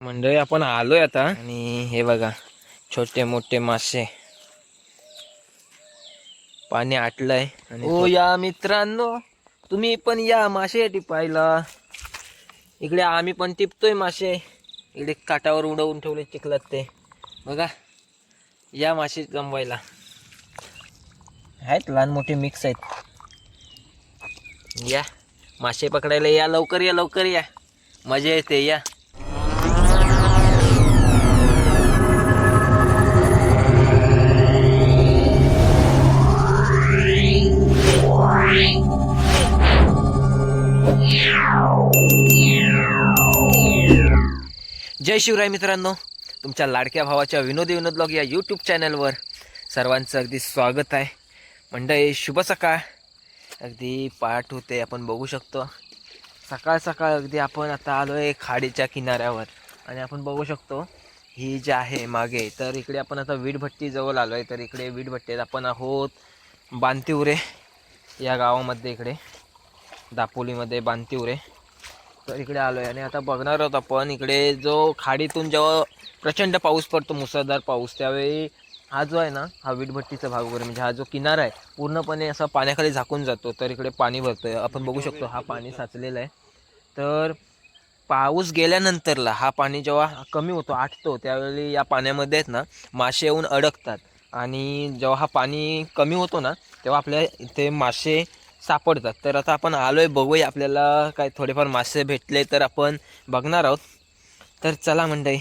मंडळी आपण आलोय आता. आणि हे बघा छोटे मोठे मासे. पाणी आटलंय आणि ओ या मित्रांनो तुम्ही पण या मासे टिपायला. इकडे आम्ही पण टिपतोय मासे. इकडे काटावर उडवून ठेवले चिखलात ते. बघा या मासे जमवायला. आहेत लहान मोठे मिक्स आहेत. या मासे पकडायला या लवकर या लवकर या. मजा येते या. जय शिवराय मित्रांनो. तुमच्या लाडक्या भावाच्या विनोदी विनोद ब्लॉग या यूट्यूब चॅनलवर सर्वांचं अगदी स्वागत आहे. मंडळी शुभ सकाळ. अगदी पाठ होते आपण बघू शकतो. सकाळ सकाळ अगदी आपण आता आलो आहे खाडीच्या किनाऱ्यावर. आणि आपण बघू शकतो ही जी आहे मागे तर इकडे आपण आता वीटभट्टीजवळ आलो आहे तर इकडे वीटभट्टीत आपण आहोत बांतिवरे या गावामध्ये इकडे दापोलीमध्ये बांतिवरे. तर इकडे आलो आहे आणि आता बघणार आहोत आपण इकडे जो खाडीतून जेव्हा प्रचंड पाऊस पडतो मुसळधार पाऊस त्यावेळी हा जो आहे ना हा वीटभट्टीचा भाग वगैरे म्हणजे हा जो किनारा आहे पूर्णपणे असा पाण्याखाली झाकून जातो. तर इकडे पाणी भरतोय. आपण बघू शकतो हा पाणी साचलेला आहे. तर पाऊस गेल्यानंतरला हा पाणी जेव्हा कमी होतो आटतो त्यावेळी या पाण्यामध्ये आहेत ना मासे येऊन अडकतात. आणि जेव्हा हा पाणी कमी होतो ना तेव्हा आपल्या इथे मासे सापडतात. तर आता आपण आलो आहे बघूया आपल्याला काय थोडेफार मासे भेटले तर आपण बघणार आहोत. तर चला मंडळी.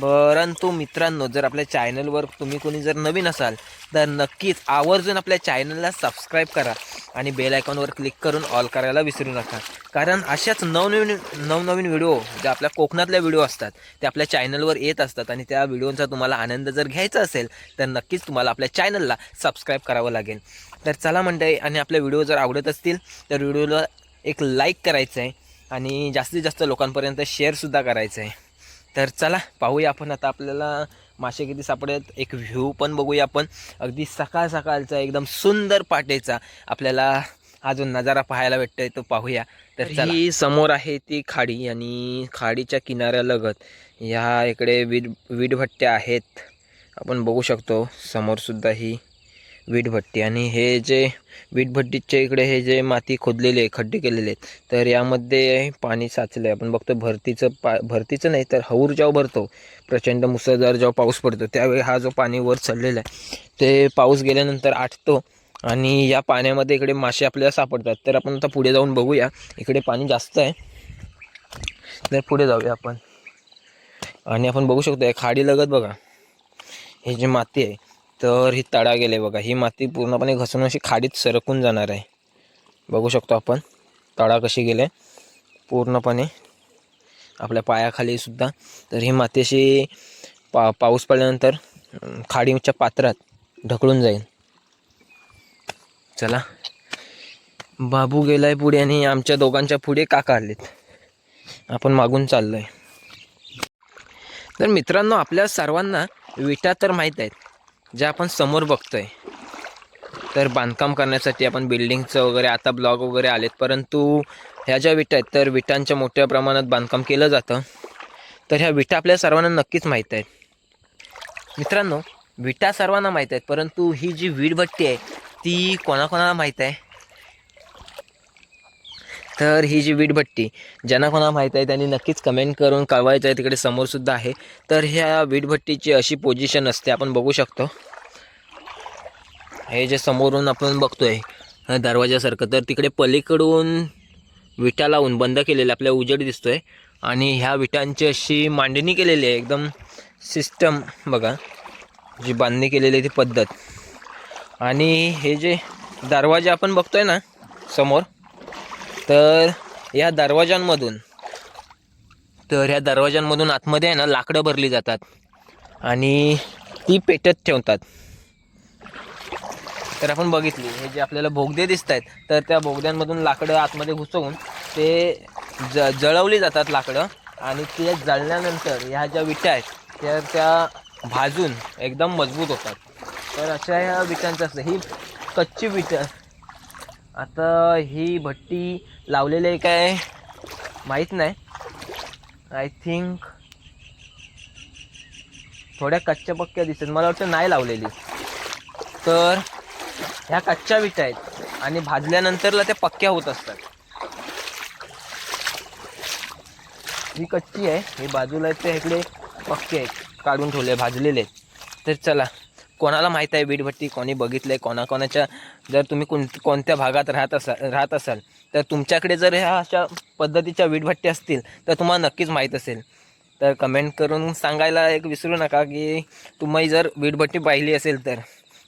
परंतु मित्रांनो जर आपल्या चॅनलवर तुम्ही कोणी जर नवीन असाल तर नक्कीच आवर्जून आपल्या चॅनलला सबस्क्राईब करा आणि बेल आयकॉनवर क्लिक करून ऑल करायला विसरू नका. कारण अशाच नवनवीन नवनवीन व्हिडिओ ज्या आपल्या कोकणातल्या व्हिडिओ असतात ते आपल्या चॅनलवर येत असतात आणि त्या व्हिडिओचा तुम्हाला आनंद जर घ्यायचा असेल तर नक्कीच तुम्हाला आपल्या चॅनलला सबस्क्राईब करावं लागेल. तर चला मंडळी आणि आपले व्हिडिओ जर आवडत असतील तर व्हिडिओला एक लाईक करायचं आहे आणि जास्तीत जास्त लोकांपर्यंत शेअरसुद्धा करायचं आहे तर चला पाहूया आपण आता आपल्याला मासे किती सापडत एक व्ह्यू पण बघूया आपण. अगदी सकाळ सकाळचा एकदम सुंदर पाटेचा आपल्याला हा जो नजारा पाहायला भेटतोय तो पाहूया. तर ही समोर आहे ती खाडी आणि खाडीच्या किनाऱ्यालगत ह्या इकडे वीट वीटभट्ट्या आहेत. आपण बघू शकतो समोरसुद्धा ही वीटभट्टी. आणि हे जे वीटभट्टीच्या इकडे हे जे माती खोदलेली आहे खड्डे केलेले आहेत तर यामध्ये पाणी साचलं आहे आपण बघतो भरतीचं पा भरतीचं नाही तर हौर जेव्हा भरतो प्रचंड मुसळधार जेव्हा पाऊस पडतो त्यावेळी हा जो पाणी वर चढलेला आहे ते पाऊस गेल्यानंतर आटतो आणि या पाण्यामध्ये इकडे मासे आपल्याला सापडतात. तर आपण आता पुढे जाऊन बघूया. इकडे पाणी जास्त आहे. तर पुढे जाऊया आपण. आणि आपण बघू शकतो खाडीलगत बघा. ही जी माती आहे तर ही तडा गेले बघा. ही माती पूर्णपणे घसरून अशी खाडीत सरकून जाणार आहे. बघू शकतो आपण. तडा कशी गेले? पूर्णपणे आपल्या पायाखाली सुद्धा. तर ही माती अशी पा पाऊस पडल्यानंतर खाडीच्या पात्रात ढकलून जाईल. चला. बाबू गेलाय पुढे आणि आमच्या दोघांच्या पुढे काका आलेत. आपण मागून चाललोय. तर मित्रांनो आपल्या सर्वांना विटा तर माहीत आहेत. ज्या आपण समोर बघतोय तर बांधकाम करण्यासाठी आपण बिल्डिंगचं वगैरे आता ब्लॉग वगैरे आलेत. परंतु ह्या ज्या विटा आहेत तर विटांच्या मोठ्या प्रमाणात बांधकाम केलं जातं. तर ह्या विटा आपल्या सर्वांना नक्कीच माहीत आहेत. मित्रांनो विटा सर्वांना माहीत आहेत परंतु ही जी वीटभट्टी आहे ती कोणाकोणाला माहीत आहे? तर ही जी वीटभट्टी ज्यांना कोणा माहीत आहे त्यांनी नक्कीच कमेंट करून कळवायचं आहे तिकडे समोरसुद्धा आहे. तर ह्या वीटभट्टीची अशी पोझिशन असते आपण बघू शकतो. हे जे समोरून आपण बघतो आहे दरवाजासारखं तर तिकडे पलीकडून विटा लावून बंद केलेलं आपल्या उजेड दिसतो आहे आणि ह्या विटांची अशी मांडणी केलेली आहे एकदम सिस्टम बघा जी बांधणी केलेली आहे ती पद्धत. आणि हे जे दरवाजे आपण बघतोय ना समोर तर या दरवाजांमधून तर ह्या दरवाजांमधून आतमध्ये आहे ना लाकडं भरली जातात. आणि ती पेटत ठेवतात. तर आपण बघितली हे जे आपल्याला बोगदे दिसत आहेत तर त्या बोगद्यांमधून लाकडं आतमध्ये घुसवून ते ज जळवली जातात लाकडं. आणि ते जळल्यानंतर ह्या ज्या विटा आहेत त्या त्या भाजून एकदम मजबूत होतात. तर अशा ह्या विटांचं असतं ही कच्ची विट आता ही भट्टी लावलेली आहे काय माहीत नाही. आय थिंक थोड्या कच्च्या पक्क्या दिसतात. मला वाटतं नाही लावलेली. तर ह्या कच्च्या विटा आहेत आणि भाजल्यानंतरला त्या पक्क्या होत असतात. ही कच्ची आहे. हे बाजूला ते इकडे पक्के आहेत. काढून ठेवले भाजलेले आहेत. तर चला कोणाला माहीत आहे वीटभट्टी? कोणी बघितलं आहे कोणाकोणाच्या? जर तुम्ही कोण कोणत्या भागात राहत असाल राहत असाल तर तुमच्याकडे जर ह्या अशा पद्धतीच्या वीटभट्टी असतील तर तुम्हाला नक्कीच माहीत असेल. तर कमेंट करून सांगायला एक विसरू नका की तुम्ही जर वीटभट्टी पाहिली असेल तर.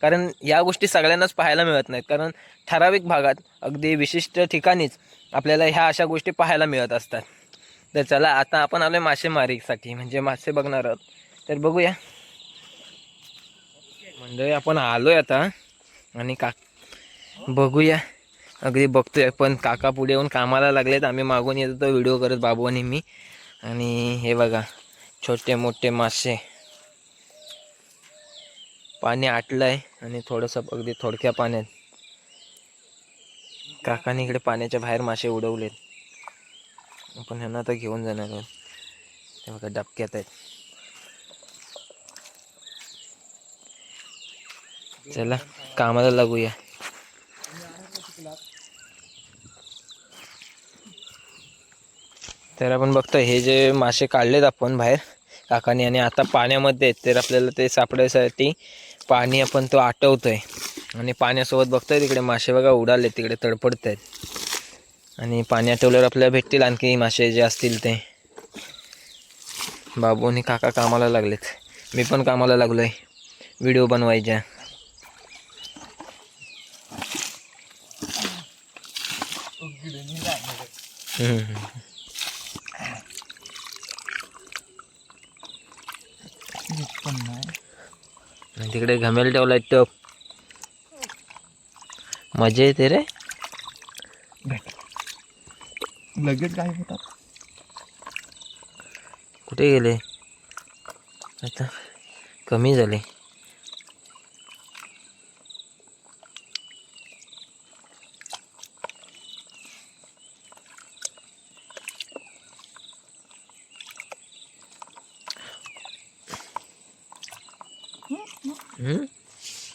कारण या गोष्टी सगळ्यांनाच पाहायला मिळत नाहीत. कारण ठराविक भागात अगदी विशिष्ट ठिकाणीच आपल्याला ह्या अशा गोष्टी पाहायला मिळत असतात. तर चला आता आपण आलो मासेमारीसाठी. म्हणजे मासे बघणार आहोत. तर बघूया. मंडळी आपण आलोय आता. आणि का बघूया. अगदी बघतोय पण काका पुढे येऊन कामाला लागलेत. आम्ही मागून येत होतो व्हिडिओ करत बाबू आणि मी. आणि हे बघा छोटे मोठे मासे. पाणी आटलं आहे आणि थोडंसं अगदी थोडक्या पाण्यात. काकाने इकडे पाण्याच्या बाहेर मासे उडवलेत. आपण ह्यांना आता घेऊन जाणार आहोत. ते बघा डबक्यात आहेत. चला कामाला लागूया. तर आपण बघतो हे जे मासे काढलेत आपण बाहेर काकाने आणि आता पाण्यामध्ये आहेत तर आपल्याला ते सापडायसाठी पाणी आपण तो आटवतोय. आणि पाण्यासोबत बघतोय तिकडे मासे बघा उडाले तिकडे तडपडत आहेत आणि पाणी आटवल्यावर आपल्याला भेटतील आणखी मासे जे असतील ते. बाबू आणि काका कामाला लागलेत. मी पण कामाला लागलोय. व्हिडिओ बनवायच्या. तिकडे घमेल ठेवलाय टप मजा येते रे. लगेच काय होतात. कुठे गेले? आता कमी झाले.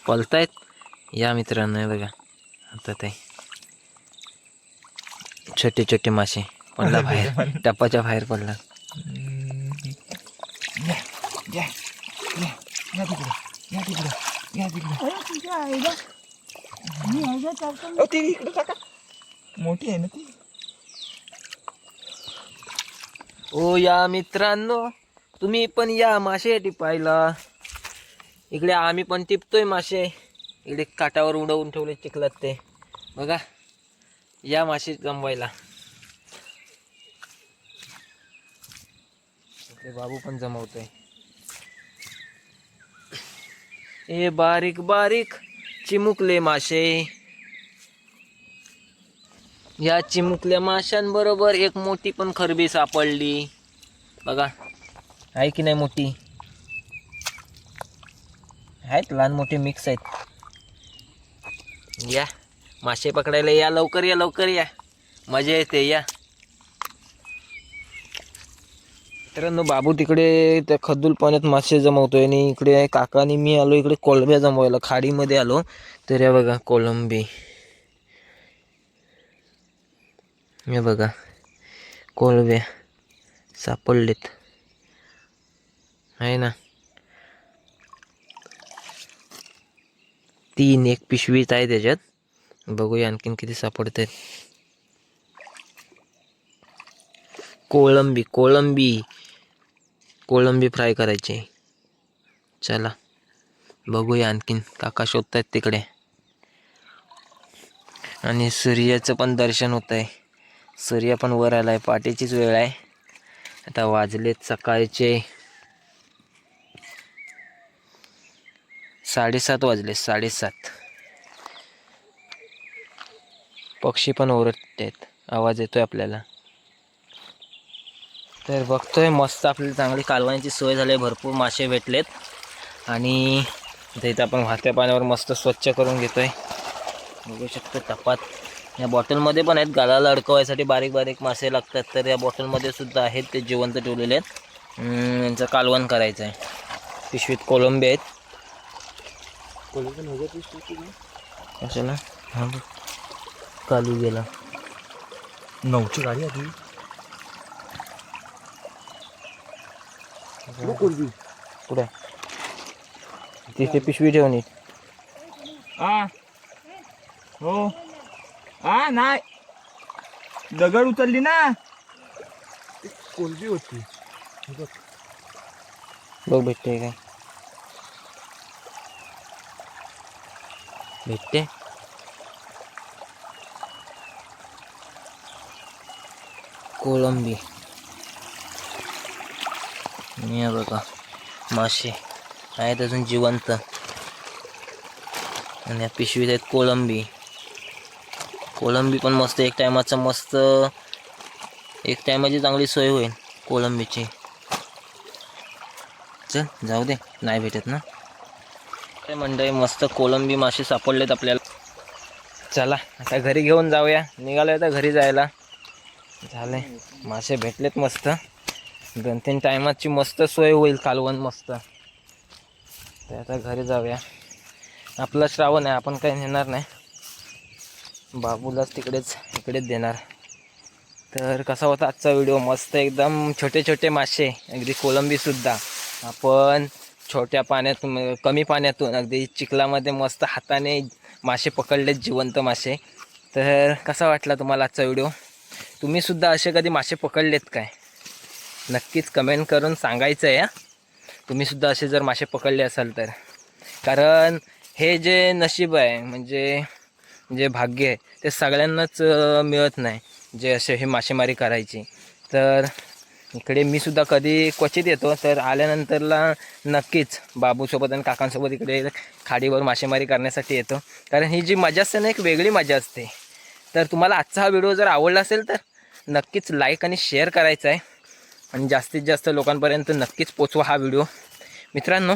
पलतायत या मित्रांनो हे बघा आता ते छोटे छोटे मासे पडला बाहेर टपाच्या बाहेर पडला मोठी आहे ना ती ओ या मित्रांनो तुम्ही पण या मासे टिपायला इकडे आम्ही पण टिपतोय मासे. इकडे काटावर उडवून ठेवले चिखलात ते. बघा या मासे जमवायला ते बाबू पण जमवतोय. ए बारीक बारीक चिमुकले मासे. या चिमुकल्या माशांबरोबर एक मोठी पण खरबी सापडली. बघा आहे की नाही मोठी? आहेत लहान मोठे मिक्स आहेत. या. मासे पकडायला या लवकर या लवकर या. मजा येते या. मित्रांनो बाबू तिकडे त्या खद्दूल पाण्यात मासे जमवतोय आणि इकडे काकाने मी आलो इकडे कोलंब्या जमवायला खाडीमध्ये आलो. तर या बघा कोलंबी. हे बघा कोळव्या सापडलेत. आहे ना? तीन एक पिशवीच आहे त्याच्यात. बघूया आणखीन किती सापडत आहेत कोळंबी कोळंबी. कोळंबी फ्राय करायची. चला बघूया आणखीन काका शोधतायत तिकडे. आणि सूर्याचं पण दर्शन होत आहे सूर्य पण वर आलाय पाठीचीच वेळ आहे. आता वाजलेत सकाळचे. साडेसात वाजले साडेसात. पक्षी पण ओरडत आहेत आवाज येतोय आपल्याला. तर बघतोय मस्त आपली चांगली कालवांची सोय झाली आहे भरपूर मासे भेटलेत. आणि इथं आपण वाहत्या पाण्यावर मस्त स्वच्छ करून घेतोय. बघू शकतो टपात. या बॉटलमध्ये पण आहेत. गालाला अडकवायसाठी बारीक बारीक मासे लागतात तर या बॉटलमध्ये सुद्धा आहेत. ते जिवंत ठेवलेले आहेत. यांचं कालवण करायचं आहे पिशवीत कोलंबी आहेत कोणी पण हजार पीस टाकू का? कशाला? हा बघ. कालू गेला. नऊची गाडी आधी कुठे? तिथे पिशवी ठेवून ये. हा हो. हा नाही. दगड उचलली ना. कोलबी होती? बघ. भेटते काय. भेटते. कोळंबी. मी बघा मासे आहेत अजून जिवंत. आणि या पिशवीत आहेत कोळंबी. कोळंबी पण मस्त एक टायमाचं मस्त एक टायमाची चांगली सोय होईल कोळंबीची. चल जाऊ दे नाही भेटत ना. मंडळी मस्त कोलंबी मासे सापडलेत आपल्याला. चला आता घरी घेऊन जाऊया. निघालो आता घरी जायला. झाले. मासे भेटलेत मस्त. दोन तीन टायमाची मस्त सोय होईल कालवण मस्त. तर आता घरी जाऊया. आपला श्रावण आहे आपण काही नेणार नाही. बाबूलाच तिकडेच इकडेच देणार. तर कसा होता आजचा व्हिडिओ? मस्त एकदम छोटे छोटे मासे अगदी कोलंबीसुद्धा आपण छोट्या पाण्यात म्हणजे कमी पाण्यातून अगदी चिखलामध्ये मस्त हाताने मासे पकडलेत जिवंत मासे. तर कसा वाटला तुम्हाला आजचा व्हिडिओ? तुम्हीसुद्धा असे कधी मासे पकडलेत काय? नक्कीच कमेंट करून सांगायचं आहे तुम्हीसुद्धा असे जर मासे पकडले असाल तर. कारण हे जे नशीब आहे म्हणजे जे भाग्य आहे ते सगळ्यांनाच मिळत नाही जे असे हे मासेमारी करायची. तर इकडे मी सुद्धा कधी क्वचित येतो तर आल्यानंतरला नक्कीच बाबूसोबत आणि काकांसोबत इकडे खाडीवर मासेमारी करण्यासाठी येतो. कारण ही जी मजा असते ना एक वेगळी मजा असते. तर तुम्हाला आजचा हा व्हिडिओ जर आवडला असेल तर नक्कीच लाईक आणि शेअर करायचा आहे. आणि जास्तीत जास्त लोकांपर्यंत नक्कीच पोचवा हा व्हिडिओ. मित्रांनो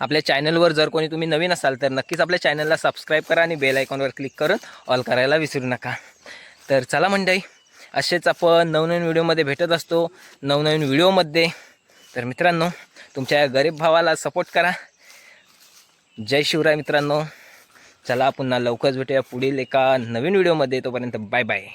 आपल्या चॅनलवर जर कोणी तुम्ही नवीन असाल तर नक्कीच आपल्या चॅनलला सबस्क्राईब करा आणि बेल आयकॉनवर क्लिक करून ऑल करायला विसरू नका. तर चला मंडई असेच आपण नवनवीन व्हिडिओमध्ये भेटत असतो. नवनवीन व्हिडिओमध्ये. तर मित्रांनो तुमच्या गरीब भावाला सपोर्ट करा. जय शिवराय मित्रांनो. चला पुन्हा लवकरच भेटूया पुढील एका नवीन व्हिडिओमध्ये. तोपर्यंत बाय बाय